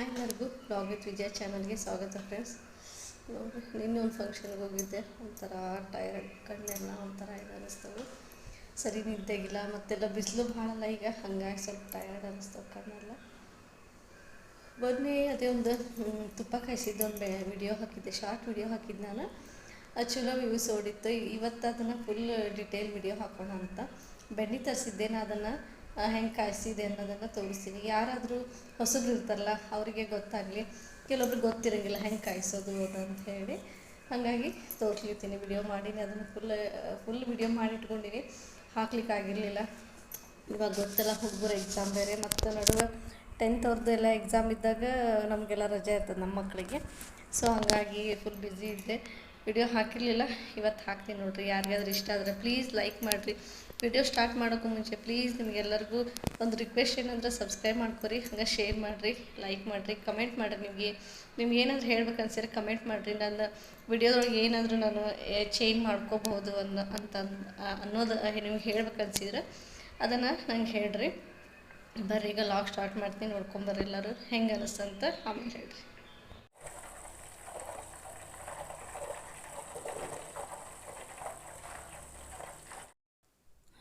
Hi ಎಲ್ಲರಿಗೂ blog with ವಿಜಯ ಚಾನಲ್ಗೆ ಸ್ವಾಗತ ಫ್ರೆಂಡ್ಸ್ ನೋಡಿ ನಿನ್ನೆ ಒಂದು ಫಂಕ್ಷನ್ಗೆ ಹೋಗಿದ್ದೆ. ಒಂಥರ ಟೈರ್ಡ್ ಕಣ್ಣೆಲ್ಲ ಒಂಥರ ಇದು ಅನ್ನಿಸ್ತವೆ ಸರಿ ನಿದ್ದೆಗಿಲ್ಲ, ಮತ್ತೆಲ್ಲ ಬಿಸಿಲು ಭಾಳಲ್ಲ ಈಗ. ಹಂಗಾಗಿ ಸ್ವಲ್ಪ ಟಯರ್ಡ್ ಅನ್ನಿಸ್ತವೆ ಕಣ್ಣೆಲ್ಲ. ಮೊನ್ನೆ ಅದೇ ಒಂದು ತುಪ್ಪ ಕಾಯಿಸಿದ್ದು ಒಂದು ವಿಡಿಯೋ ಹಾಕಿದ್ದೆ. ಶಾರ್ಟ್ ವಿಡಿಯೋ ಹಾಕಿದ್ದು ನಾನು. ಅದು ಚಲೋ ವ್ಯೂಸ್ ಓಡಿತ್ತು. ಇವತ್ತು ಅದನ್ನು ಫುಲ್ ಡಿಟೇಲ್ ವಿಡಿಯೋ ಹಾಕೋಣ ಅಂತ. ಬೆಣ್ಣೆ ತರಿಸಿದ್ದೇನೆ ನಾನು ಅದನ್ನು. ಹೆಂಗೆ ಕಾಯಿಸಿದೆ ಅನ್ನೋದನ್ನು ತೋರಿಸ್ತೀನಿ. ಯಾರಾದರೂ ಹೊಸಬ್ರು ಇರ್ತಾರಲ್ಲ ಅವರಿಗೆ ಗೊತ್ತಾಗಲಿ. ಕೆಲವೊಬ್ರಿಗೆ ಗೊತ್ತಿರೋಂಗಿಲ್ಲ ಹೆಂಗೆ ಕಾಯಿಸೋದು ಅಂತ ಹೇಳಿ. ಹಾಗಾಗಿ ತೋರಿಸ್ಲಿರ್ತೀನಿ ವಿಡಿಯೋ ಮಾಡೀನಿ. ಅದನ್ನು ಫುಲ್ ಫುಲ್ ವಿಡಿಯೋ ಮಾಡಿ ಇಟ್ಕೊಂಡಿನಿ ಹಾಕ್ಲಿಕ್ಕೆ ಆಗಿರಲಿಲ್ಲ ಇವಾಗ ಗೊತ್ತಲ್ಲ, ಹುಡುಗರ ಎಕ್ಸಾಮ್ ಬೇರೆ. ಮತ್ತು ನಡುವೆ ಟೆಂತ್ ಅವ್ರದ್ದು ಎಲ್ಲ ಎಕ್ಸಾಮ್ ಇದ್ದಾಗ ನಮಗೆಲ್ಲ ರಜೆ ಇರ್ತದೆ ನಮ್ಮ ಮಕ್ಕಳಿಗೆ ಸೊ ಹಾಗಾಗಿ ಫುಲ್ ಬ್ಯುಸಿ ಇದ್ದೆ. ವಿಡಿಯೋ ಹಾಕಿರಲಿಲ್ಲ, ಇವತ್ತು ಹಾಕ್ತೀನಿ ನೋಡಿರಿ. ಯಾರಿಗಾದ್ರೂ ಇಷ್ಟ ಆದರೆ ಪ್ಲೀಸ್ ಲೈಕ್ ಮಾಡಿರಿ. ವಿಡಿಯೋ ಸ್ಟಾರ್ಟ್ ಮಾಡೋಕ್ಕೂ ಮುಂಚೆ ಪ್ಲೀಸ್ ನಿಮಗೆಲ್ಲರಿಗೂ ಒಂದು ರಿಕ್ವೆಸ್ಟ್ ಏನಂದ್ರೆ ಸಬ್ಸ್ಕ್ರೈಬ್ ಮಾಡ್ಕೊರಿ, ಹಂಗೆ ಶೇರ್ ಮಾಡಿರಿ ಲೈಕ್ ಮಾಡಿರಿ ಕಮೆಂಟ್ ಮಾಡಿರಿ ನಿಮಗೆ. ನಿಮ್ಗೆ ಏನಾದರೂ ಹೇಳ್ಬೇಕು ಅನ್ಸಿದ್ರೆ ಕಮೆಂಟ್ ಮಾಡಿರಿ. ನನ್ನ ವಿಡಿಯೋದೊಳಗೆ ಏನಾದರೂ ನಾನು ಚೇಂಜ್ ಮಾಡ್ಕೋಬಹುದು ಅನ್ನೋ, ಅಂತ ಅನ್ನೋದು ನಿಮ್ಗೆ ಹೇಳ್ಬೇಕು ಅನ್ಸಿದ್ರೆ ಅದನ್ನು ನಂಗೆ ಹೇಳ್ರಿ. ಬರ್ರಿ, ಈಗ ಲಾಗ್ ಸ್ಟಾರ್ಟ್ ಮಾಡ್ತೀನಿ ನೋಡ್ಕೊಂಬರ್ರಿ ಎಲ್ಲರೂ. ಹೆಂಗೆ ಅನಿಸ್ತಂತ ಆಮೇಲೆ ಹೇಳ್ರಿ.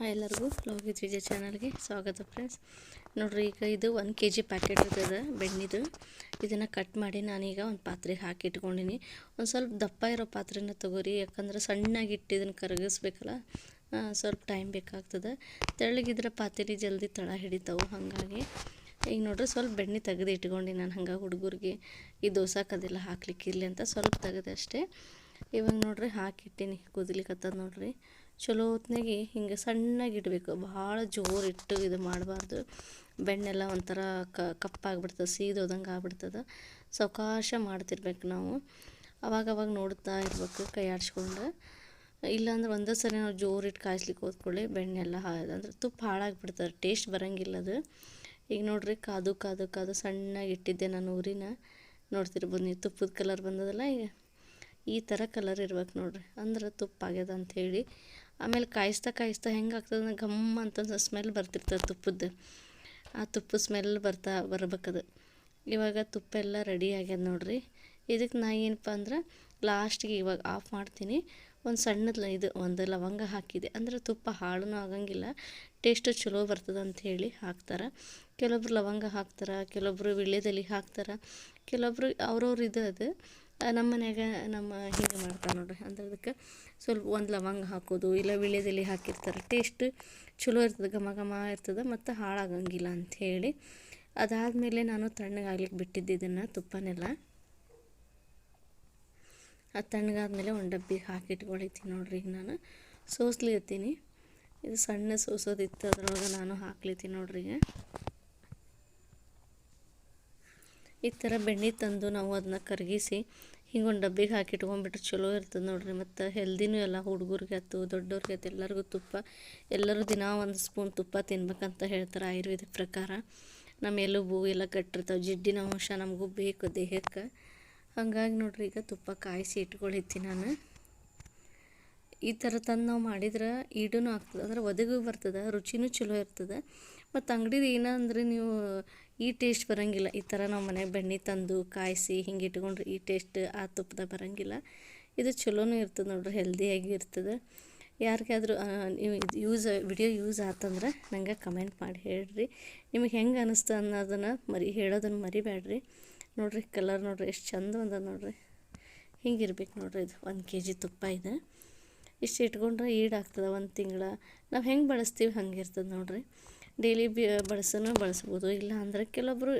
ಎಲ್ಲರಿಗೂ ಲವ್ ವಿತ್ ವಿಜಯ್ ಚಾನಲ್ಗೆ ಸ್ವಾಗತ ಫ್ರೆಂಡ್ಸ್ ನೋಡ್ರಿ, ಈಗ ಇದು ಒಂದು ಕೆ ಜಿ ಪ್ಯಾಕೆಟ್ ಇರ್ತದೆ, ಬೆಣ್ಣಿದು. ಇದನ್ನು ಕಟ್ ಮಾಡಿ ನಾನೀಗ ಒಂದು ಪಾತ್ರೆಗೆ ಹಾಕಿ ಇಟ್ಕೊಂಡಿನಿ. ಒಂದು ಸ್ವಲ್ಪ ದಪ್ಪ ಇರೋ ಪಾತ್ರೆನ ತೊಗೋರಿ, ಯಾಕಂದ್ರೆ ಸಣ್ಣಗೆ ಇಟ್ಟು ಇದನ್ನು ಕರಗಿಸ್ಬೇಕಲ್ಲ ಸ್ವಲ್ಪ ಟೈಮ್ ಬೇಕಾಗ್ತದೆ. ತೆಳ್ಳಗಿದ್ರೆ ಪಾತ್ರೆ ಜಲ್ದಿ ತಳ ಹಿಡಿತಾವೆ ಹಾಗಾಗಿ. ಈಗ ನೋಡ್ರಿ, ಸ್ವಲ್ಪ ಬೆಣ್ಣೆ ತೆಗೆದು ಇಟ್ಕೊಂಡು ನಾನು ಹಂಗೆ ಹುಡುಗರಿಗೆ. ಈ ದೋಸಾಕದೆಲ್ಲ ಹಾಕ್ಲಿಕ್ಕೆ ಇರಲಿ ಅಂತ ಸ್ವಲ್ಪ ತೆಗೆದಷ್ಟೇ ಇವಾಗ ನೋಡ್ರಿ ಹಾಕಿಟ್ಟಿನಿ ಕುದಿಲಿಕ್ಕತ್ತದ ನೋಡ್ರಿ. ಚಲೋ ಹೊತ್ನಾಗೆ ಹಿಂಗೆ ಸಣ್ಣಗೆ ಇಡಬೇಕು. ಭಾಳ ಜೋರು ಇಟ್ಟು ಇದು ಮಾಡಬಾರ್ದು. ಬೆಣ್ಣೆಲ್ಲ ಒಂಥರ ಕಪ್ಪಾಗ್ಬಿಡ್ತದೆ, ಸೀದೋದಂಗೆ ಆಗ್ಬಿಡ್ತದೆ. ಸಾವಕಾಶ ಮಾಡ್ತಿರ್ಬೇಕು ನಾವು. ಅವಾಗ ಅವಾಗ ನೋಡ್ತಾ ಇರ್ಬೇಕು, ಕೈ ಆಡಿಸ್ಕೊಂಡು. ಇಲ್ಲಾಂದ್ರೆ ಒಂದೇ ಸರಿ ನಾವು ಜೋರು ಇಟ್ಟು ಕಾಯಿಸ್ಲಿಕ್ಕೆ ಹೋದ್ಕೊಳ್ಳಿ ಬೆಣ್ಣೆಲ್ಲ ಅಂದ್ರೆ ತುಪ್ಪ ಹಾಳಾಗ್ಬಿಡ್ತದೆ, ಟೇಸ್ಟ್ ಬರೋಂಗಿಲ್ಲ ಅದು. ಈಗ ನೋಡ್ರಿ ಕಾದು ಕಾದು ಕಾದು ಸಣ್ಣಗೆ ಇಟ್ಟಿದ್ದೆ ನಾನು ಊರಿನ. ನೋಡ್ತಿರ್ಬೋದು ನೀವು, ತುಪ್ಪದ ಕಲರ್ ಬಂದದಲ್ಲ ಈಗ. ಈ ಥರ ಕಲರ್ ಇರ್ಬೇಕು ನೋಡ್ರಿ. ಅಂದ್ರೆ ತುಪ್ಪ ಆಗ್ಯದ ಅಂಥೇಳಿ. ಆಮೇಲೆ ಕಾಯಿಸ್ತಾ ಕಾಯಿಸ್ತಾ ಹೆಂಗೆ ಆಗ್ತದೆ ಘಮ್ ಅಂತ ಸ್ಮೆಲ್ ಬರ್ತಿರ್ತದೆ ತುಪ್ಪದ್ದು. ಆ ತುಪ್ಪ ಸ್ಮೆಲ್ ಬರ್ತಾ ಬರ್ಬೇಕದು. ಇವಾಗ ತುಪ್ಪ ಎಲ್ಲ ರೆಡಿ ಆಗ್ಯದ ನೋಡ್ರಿ. ಇದಕ್ಕೆ ನಾ ಏನಪ್ಪ ಅಂದ್ರೆ ಲಾಸ್ಟಿಗೆ ಇವಾಗ ಆಫ್ ಮಾಡ್ತೀನಿ. ಒಂದು ಸಣ್ಣದ ಇದು ಒಂದು ಲವಂಗ ಹಾಕಿದೆ. ಅಂದರೆ ತುಪ್ಪ ಹಾಳೂ ಆಗಂಗಿಲ್ಲ. ಟೇಸ್ಟು ಚಲೋ ಬರ್ತದೆ ಅಂತ ಹೇಳಿ ಹಾಕ್ತಾರೆ. ಕೆಲವೊಬ್ರು ಲವಂಗ ಹಾಕ್ತಾರೆ, ಕೆಲವೊಬ್ರು ವಿಳ್ಯದಲ್ಲಿ ಹಾಕ್ತಾರೆ. ಕೆಲವೊಬ್ರು ಅವ್ರವ್ರ ಇದು ಅದು. ನಮ್ಮ ಮನ್ಯಾಗ ನಮ್ಮ ಹಿಂಗೆ ಮಾಡ್ತಾರೆ ನೋಡಿರಿ. ಅಂದ್ರೆ ಅದಕ್ಕೆ ಸ್ವಲ್ಪ ಒಂದು ಲವಂಗ ಹಾಕೋದು, ಇಲ್ಲ ವೀಳ್ಯದೆಲೆ ಹಾಕಿರ್ತಾರೆ. ಟೇಸ್ಟ್ ಚಲೋ ಇರ್ತದೆ, ಘಮ ಘಮ ಇರ್ತದೆ, ಮತ್ತು ಹಾಳಾಗಂಗಿಲ್ಲ ಅಂಥೇಳಿ ಅದಾದಮೇಲೆ ನಾನು ತಣ್ಣಗಾಗ್ಲಿಕ್ಕೆ ಬಿಟ್ಟಿದ್ದೆ ಇದನ್ನು, ತುಪ್ಪನೆಲ್ಲ. ಅದು ತಣ್ಣಗಾದ್ಮೇಲೆ ಒಂದು ಡಬ್ಬಿಗೆ ಹಾಕಿ ಇಟ್ಕೊಳಿತೀನಿ ನೋಡ್ರಿ ಈಗ ನಾನು. ಸೋಸ್ಲಿರ್ತೀನಿ. ಇದು ಸಣ್ಣ ಸೋಸೋದಿತ್ತು, ಅದ್ರೊಳಗೆ ನಾನು ಹಾಕ್ಲಿತ್ತೀನಿ ನೋಡ್ರಿ ಈ ಥರ ಬೆಣ್ಣೆ ತಂದು ನಾವು ಅದನ್ನ ಕರಗಿಸಿ ಹಿಂಗೊಂದು ಡಬ್ಬಿಗೆ ಹಾಕಿ ಇಟ್ಕೊಂಡ್ಬಿಟ್ರೆ ಚಲೋ ಇರ್ತದೆ ನೋಡಿರಿ. ಮತ್ತು ಹೆಲ್ದಿನೂ ಎಲ್ಲ ಹುಡುಗರಿಗೆ ಆಯ್ತು ದೊಡ್ಡವ್ರಿಗೆ ಆಯ್ತು, ಎಲ್ಲರಿಗೂ ತುಪ್ಪ. ಎಲ್ಲರೂ ದಿನ ಒಂದು ಸ್ಪೂನ್ ತುಪ್ಪ ತಿನ್ಬೇಕಂತ ಹೇಳ್ತಾರೆ ಆಯುರ್ವೇದಿಕ್ ಪ್ರಕಾರ. ನಮ್ಮ ಎಲುಬು ಎಲ್ಲ ಕಟ್ಟಿರ್ತಾವೆ. ಜಿಡ್ಡಿನ ಅಂಶ ನಮಗೂ ಬೇಕು ದೇಹಕ್ಕೆ. ಹಾಗಾಗಿ ನೋಡ್ರಿ ಈಗ ತುಪ್ಪ ಕಾಯಿಸಿ ಇಟ್ಕೊಳಿತ್ತಿ ನಾನು. ಈ ಥರ ತಂದು ನಾವು ಮಾಡಿದ್ರೆ ಈಡೂ ಆಗ್ತದೆ. ಅಂದ್ರೆ ಒದಗೂ ಬರ್ತದೆ, ರುಚಿನೂ ಚಲೋ ಇರ್ತದೆ. ಮತ್ತು ಅಂಗಡಿದು ಏನಂದ್ರೆ ನೀವು ಈ ಟೇಸ್ಟ್ ಬರೋಂಗಿಲ್ಲ. ಈ ಥರ ನಾವು ಮನೆಗೆ ಬೆಣ್ಣೆ ತಂದು ಕಾಯಿಸಿ ಹಿಂಗೆ ಇಟ್ಕೊಂಡ್ರೆ ಈ ಟೇಸ್ಟ್ ಆ ತುಪ್ಪದಾಗ ಬರೋಂಗಿಲ್ಲ. ಇದು ಚಲೋನು ಇರ್ತದೆ ನೋಡ್ರಿ ಹೆಲ್ದಿಯಾಗಿ ಇರ್ತದೆ. ಯಾರಿಗಾದ್ರೂ ನೀವು ಇದು ಯೂಸ್ ವಿಡಿಯೋ ಯೂಸ್ ಆತಂದ್ರೆ ನಂಗೆ ಕಮೆಂಟ್ ಮಾಡಿ ಹೇಳ್ರಿ. ನಿಮಗೆ ಹೆಂಗೆ ಅನ್ನಿಸ್ತು ಅನ್ನೋದನ್ನು ಮರಿ ಹೇಳೋದನ್ನು ಮರಿಬೇಡ್ರಿ ನೋಡ್ರಿ ಕಲರ್ ನೋಡ್ರಿ ಎಷ್ಟು ಚಂದ ಒಂದ ನೋಡ್ರಿ. ಹಿಂಗಿರ್ಬೇಕು ನೋಡ್ರಿ ಇದು, ಒಂದು ಕೆ ಜಿ ತುಪ್ಪ ಇದೆ. ಇಷ್ಟು ಇಟ್ಕೊಂಡ್ರೆ ಈಡಾಗ್ತದೆ ಒಂದು ತಿಂಗಳ. ನಾವು ಹೆಂಗೆ ಬಳಸ್ತೀವಿ ಹಂಗೆ ಇರ್ತದೆ ನೋಡ್ರಿ. ಡೈಲಿ ಬಿ ಬಳಸೋನು ಬಳಸ್ಬೋದು. ಇಲ್ಲ ಅಂದರೆ ಕೆಲವೊಬ್ಬರು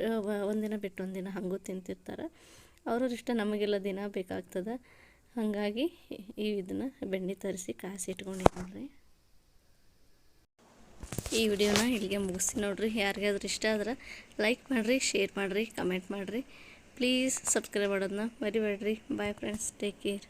ಒಂದಿನ ಬಿಟ್ಟು ಒಂದಿನ ಹಾಗೂ ತಿಂತಿರ್ತಾರೆ. ಅವ್ರವ್ರ ಇಷ್ಟ ನಮಗೆಲ್ಲ ದಿನ ಬೇಕಾಗ್ತದೆ. ಹಾಗಾಗಿ ಈ ಇದನ್ನು ಬೆಣ್ಣೆ ತರಿಸಿ ಕಾಸಿ ಇಟ್ಕೊಂಡಿದ್ದೀನಿ. ಈ ವಿಡಿಯೋನ ಇಲ್ಲಿಗೆ ಮುಗಿಸಿ ನೋಡಿರಿ. ಯಾರಿಗಾದ್ರೂ ಇಷ್ಟ ಆದ್ರೆ ಲೈಕ್ ಮಾಡಿರಿ ಶೇರ್ ಮಾಡಿರಿ ಕಮೆಂಟ್ ಮಾಡಿರಿ. ಪ್ಲೀಸ್ ಸಬ್ಸ್ಕ್ರೈಬ್ ಮಾಡೋದನ್ನ ಮರಿಬೇಡ್ರಿ. Bye friends take care